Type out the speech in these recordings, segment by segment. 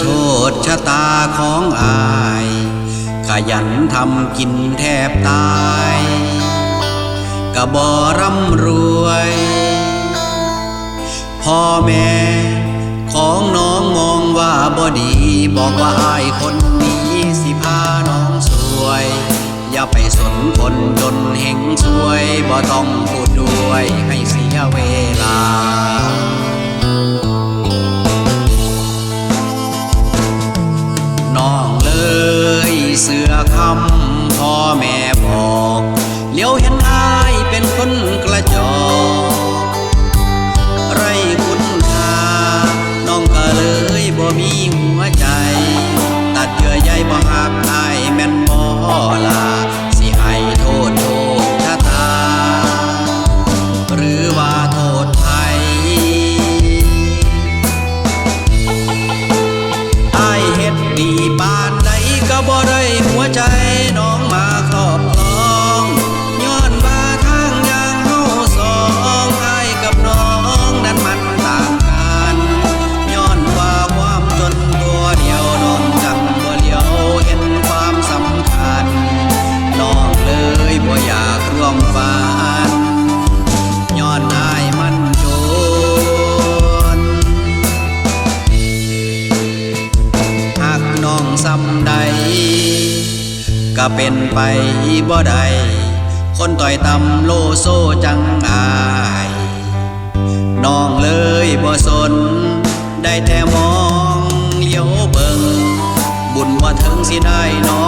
โทษชะตาของอาย ขยันทำกินแทบตายกะบ่ร่ำรวย พ่อแม่ของน้องมองว่าบ่ดี บอกว่าอายคนนี้สิพาน้องสวย อย่าไปสนคนจนเฮงสวย บ่ต้องพูดด้วยให้เสียเวลา เดี๋ยวเห็นอายเป็นคนกระจอก ซ้ำใด ก็เป็นไปบ่ได้คนต่อยตำโลโซจังอายน้องเลยบ่สน ได้แต่มองเลี้ยวเบิงบุญว่าถึงสิได้น้อง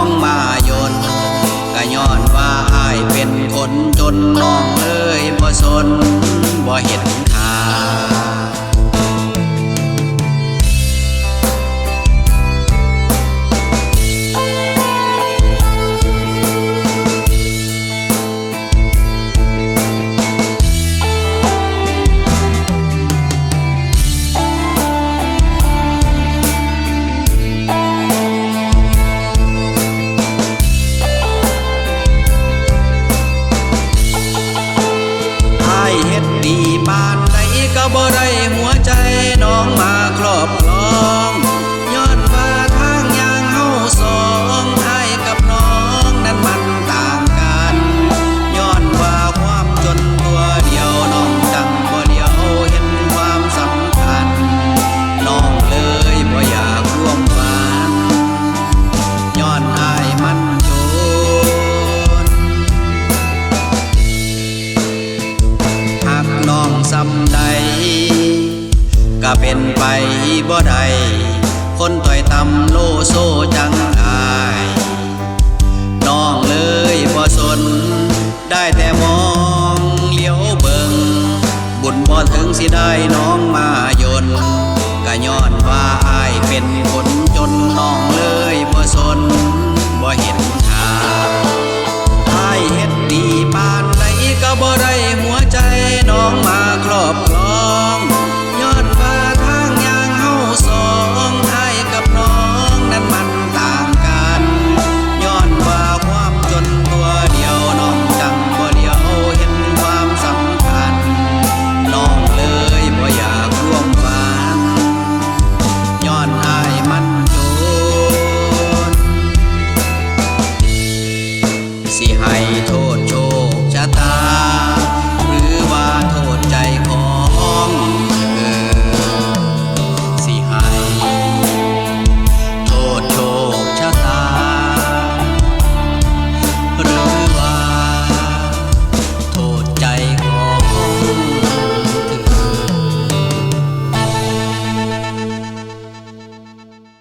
บ่ได้หัวใจน้องมาครอบ สำใด ก็เป็นไปบ่ได้คนต่อยตำโลโซจัง